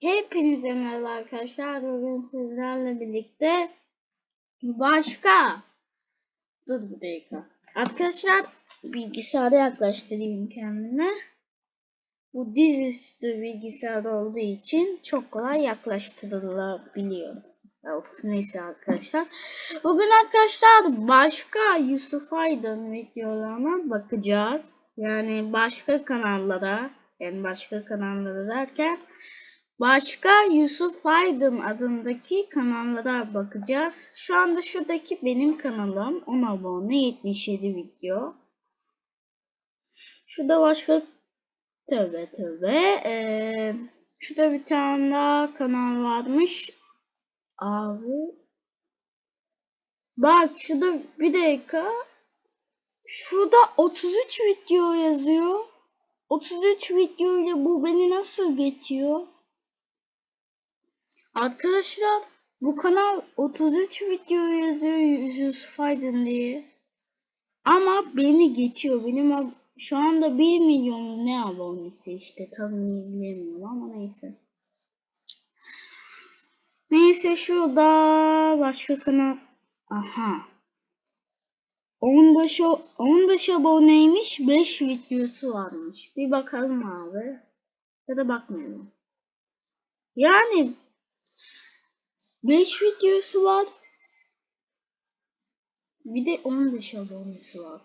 Hepinize merhaba arkadaşlar. Bugün sizlerle birlikte başka dur bir dakika. Arkadaşlar bilgisayara yaklaştırayım kendime. Bu dizüstü bilgisayar olduğu için çok kolay yaklaştırılabiliyor. Of neyse arkadaşlar. Bugün arkadaşlar başka Yusuf Aydın videolarına bakacağız. Yani başka kanallara yani başka kanallara derken Başka Yusuf Aydın adındaki kanallara bakacağız. Şu anda şuradaki benim kanalım. 10 abone 77 video. Şurada başka tövbe tövbe. Ee, şurada bir tane daha kanal varmış. Abi. Bak şurada bir dakika. Şurada 33 video yazıyor. 33 video ile bu beni nasıl geçiyor? Arkadaşlar bu kanal 33 video yazıyor Yusuf Aydın diye. Ama beni geçiyor. Benim şu anda 1 milyon ne abonesi işte tam iyi bilemiyorum ama neyse. Neyse şurada başka kanal. Aha. 15, 15 aboneymiş 5 videosu varmış. Bir bakalım abi. Ya da bakmayalım. Yani 5 videosu var. Bir de 15 abonesi var.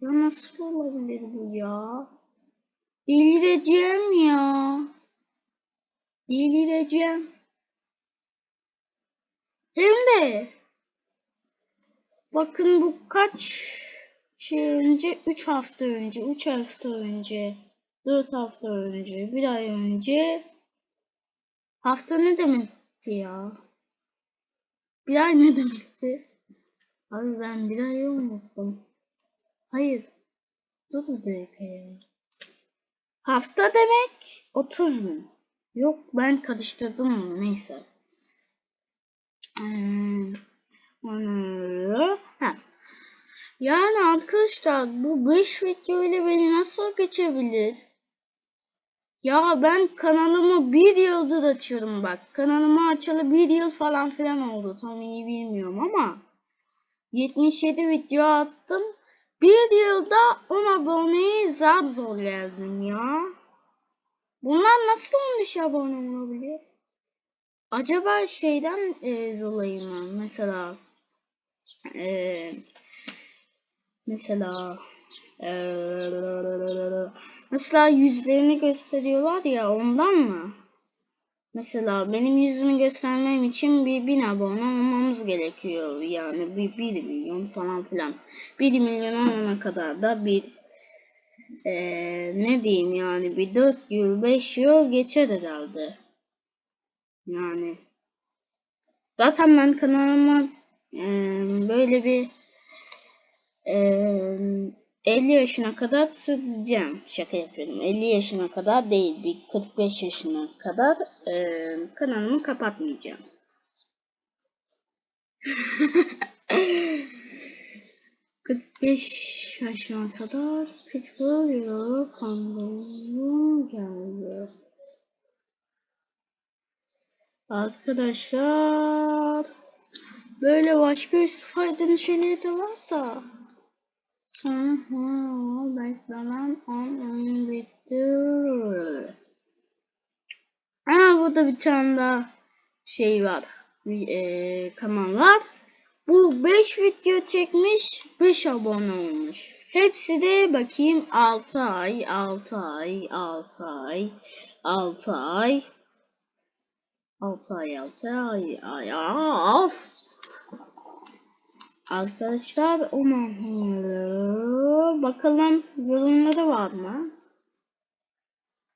Ya nasıl olabilir bu ya? Delireceğim ya. Delireceğim. Hem de bakın bu kaç şey önce 3 hafta önce 3 hafta önce 4 hafta önce bir ay önce hafta ne demekti ya? Bir ay ne demekti? Abi ben bir ayı unuttum. Hayır. Dur dakika ya. Hafta demek 30 gün. Yok ben karıştırdım onu neyse. Hmm. Ha. Yani arkadaşlar bu 5 video ile beni nasıl geçebilir? Ya ben kanalımı bir yıldır açıyorum bak. Kanalımı açalı bir yıl falan filan oldu. Tam iyi bilmiyorum ama. 77 video attım. Bir yılda 10 aboneyi zar zor geldim ya. Bunlar nasıl 15 abone olabilir? Acaba şeyden e, dolayı mı? Mesela e, mesela mesela yüzlerini gösteriyorlar ya ondan mı? Mesela benim yüzümü göstermem için bir bin abone olmamız gerekiyor. Yani bir, bir milyon falan filan. Bir milyon olana kadar da bir ee, ne diyeyim yani bir 4 yıl 5 yıl geçer herhalde. Yani zaten ben kanalıma e, böyle bir e, 50 yaşına kadar sürdüreceğim. Şaka yapıyorum. 50 yaşına kadar değil. Bir 45 yaşına kadar e, kanalımı kapatmayacağım. ...45 yaşına kadar Pitbull yolu kanalı geldi. Arkadaşlar... ...böyle başka üst faydalı şeyleri de var da... Beklemem on oyun bitti. Aa burada bir tane daha şey var. Bir e, kanal var. Bu 5 video çekmiş, 5 abone olmuş. Hepsi de bakayım 6 ay, 6 ay, 6 ay, 6 ay. 6 ay, 6 ay, ay, of. Arkadaşlar onu bakalım yorumları var mı?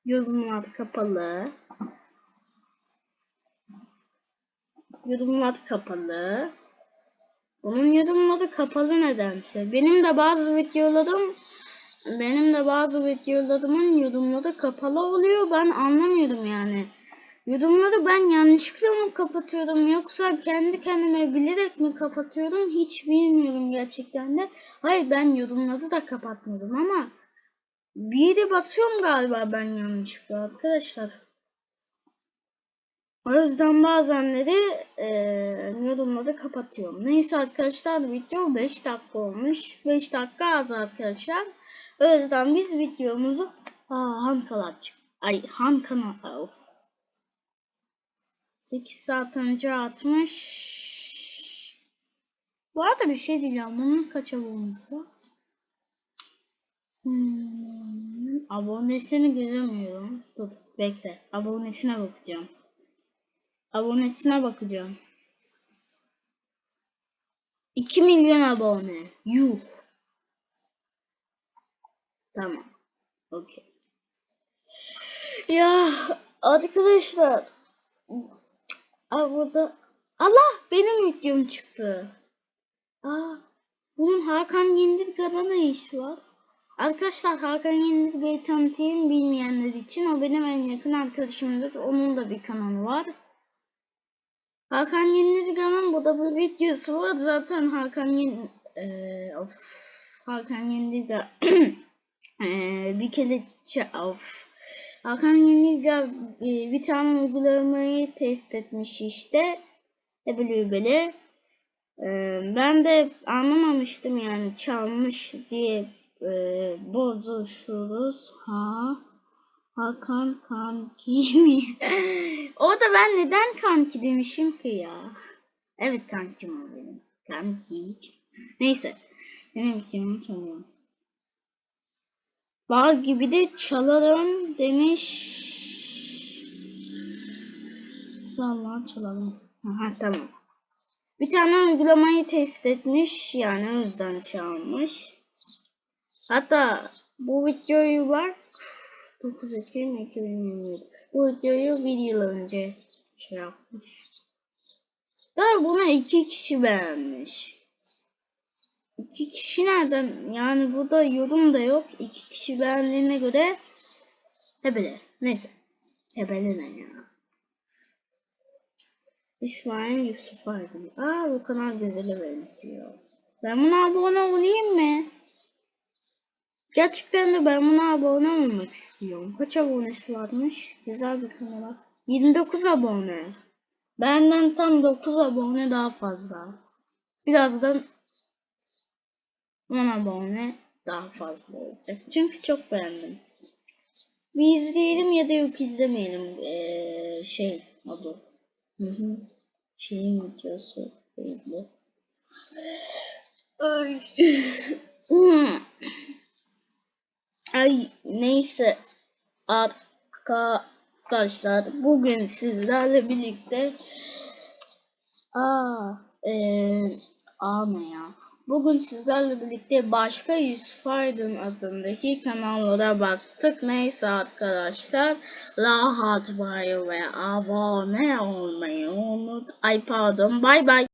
Yorumlar kapalı. Yorumlar kapalı. Bunun yorumları kapalı nedense. Benim de bazı videolarım benim de bazı videolarımın yorumları kapalı oluyor. Ben anlamıyorum yani. Yorumları ben yanlışlıkla mı kapatıyorum yoksa kendi kendime bilerek mi kapatıyorum hiç bilmiyorum gerçekten de. Hayır ben yorumları da kapatmadım ama bir yere basıyorum galiba ben yanlışlıkla arkadaşlar. O yüzden bazenleri e, yorumları kapatıyorum. Neyse arkadaşlar video 5 dakika olmuş. 5 dakika az arkadaşlar. O yüzden biz videomuzu Aa, Han kanal Ay Han of. 8 saat önce atmış. Bu arada bir şey diyeceğim. Bunun kaç abonesi var? Hmm, abonesini göremiyorum. Dur bekle. Abonesine bakacağım. Abonesine bakacağım. 2 milyon abone. Yuh. Tamam. Okey. Ya arkadaşlar. Aa, burada. Allah benim videom çıktı. Aa, bunun Hakan Yendirga'da ne işi var? Arkadaşlar Hakan Yendirga'yı tanıtayım bilmeyenler için. O benim en yakın arkadaşımdır. Onun da bir kanalı var. Hakan Yenilgan'ın bu da bir videosu var. Zaten Hakan Yen ee, Hakan Yenilgan ee, bir kere of Hakan Yenilgan e, bir tane uygulamayı test etmiş işte. E böyle. Ee, ben de anlamamıştım yani çalmış diye e, bozuşuruz. Ha Hakan kanki mi? Orada ben neden kanki demişim ki ya? Evet kankim o benim. Kanki. Neyse. Benim videomu sanıyorum. Bal gibi de çalarım demiş. Vallahi çalalım. Aha tamam. Bir tane uygulamayı test etmiş. Yani o yüzden çalmış. Hatta bu videoyu var 9 Ekim 2027. Bu videoyu bir yıl önce şey yapmış. Daha buna iki kişi beğenmiş. İki kişi nereden? Yani burada yorum da yok. İki kişi beğendiğine göre hebele. Neyse. Hebele ne ya? İsmail Yusuf Aydın. Aa bu kanal güzeli benziyor. Ben buna abone olayım mı? Gerçekten de ben buna abone olmak istiyorum. Kaç abonesi varmış? Güzel bir kanal. 29 abone. Benden tam 9 abone daha fazla. Birazdan 10 abone daha fazla olacak. Çünkü çok beğendim. Bir izleyelim ya da yok izlemeyelim. Ee, şey adı. Hı hı. Şeyin videosu belli. Ay. Ay neyse arkadaşlar bugün sizlerle birlikte aa e, aa ne ya bugün sizlerle birlikte başka Yusuf Aydın adındaki kanallara baktık. Neyse arkadaşlar rahat bay ve abone olmayı unut ay pardon bay bay